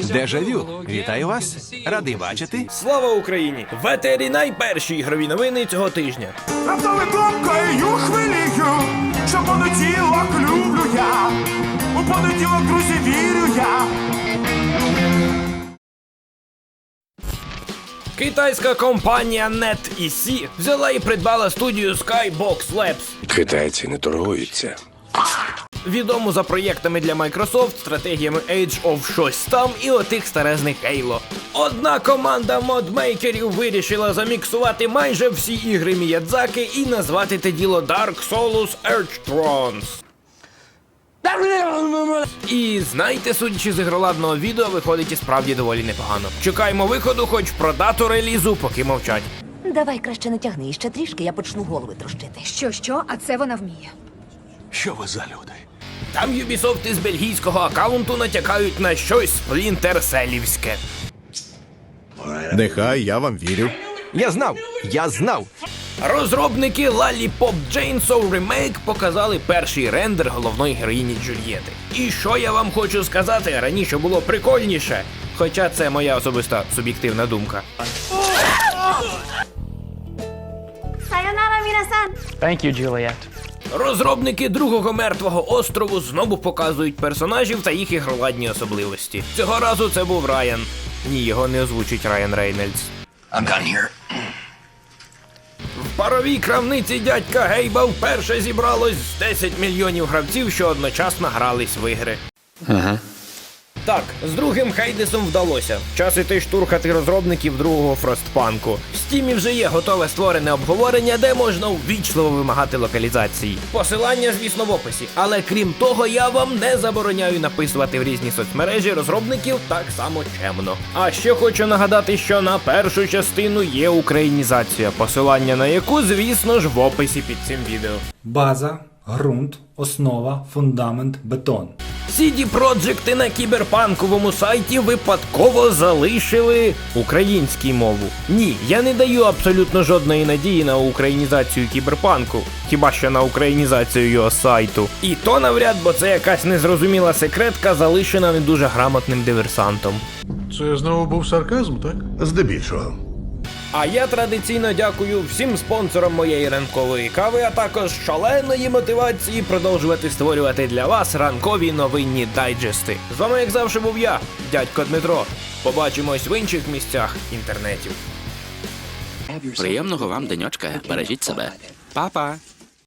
Дежавю, вітаю вас. Радий бачити. Слава Україні! В етері найперші ігрові новини цього тижня. Раптовий думкою хвилію, що понеділок люблю я, у понеділок, друзі, вірю я. Китайська компанія NetEC взяла і придбала студію Skybox Labs, Китайці не торгуються. Відому за проєктами для Microsoft, стратегіями Age of щось там і отих старезних Halo. Одна команда модмейкерів вирішила заміксувати майже всі ігри Міядзаки і назвати те діло Dark Souls Earth Thrones. І знаєте, судячи з ігроладного відео, виходить і справді доволі непогано. Чекаємо виходу, хоч про дату релізу, поки мовчать. Давай краще не тягни іще трішки, я почну голови трощити. Що, що, а це вона вміє. Що ви за люди? Там Ubisoft із бельгійського аккаунту натякають на щось сплінтерселівське. Нехай я вам вірю. Я знав, я знав. Розробники Lollipop Chainsaw Remake показали перший рендер головної героїні Джульєти. І що я вам хочу сказати, раніше було прикольніше. Хоча це моя особиста суб'єктивна думка. Thank you, Juliet. Розробники другого мертвого острову знову показують персонажів та їх ігроладні особливості. Цього разу це був Райан. Ні, його не озвучить Райан Рейнольдс. В паровій крамниці дядька Гейба вперше зібралось з 10 мільйонів гравців, що одночасно грались в ігри. Так, з другим Хейдесом вдалося. Час іти штурхати розробників другого Фростпанку. В стімі вже є готове створене обговорення, де можна ввічливо вимагати локалізації. Посилання, звісно, в описі. Але крім того, я вам не забороняю написувати в різні соцмережі розробників так само чемно. А ще хочу нагадати, що на першу частину є українізація, посилання на яку, звісно ж, в описі під цим відео. База, ґрунт, основа, фундамент, бетон. CD Projekt на кіберпанковому сайті випадково залишили українську мову. Ні, я не даю абсолютно жодної надії на українізацію кіберпанку, хіба що на українізацію його сайту. І то навряд, бо це якась незрозуміла секретка, залишена не дуже грамотним диверсантом. Це знову був сарказм, так? Здебільшого. А я традиційно дякую всім спонсорам моєї ранкової кави, а також шаленої мотивації продовжувати створювати для вас ранкові новинні дайджести. З вами, як завжди, був я, дядько Дмитро. Побачимось в інших місцях інтернетів. Приємного вам денечка. Бережіть себе. Па-па.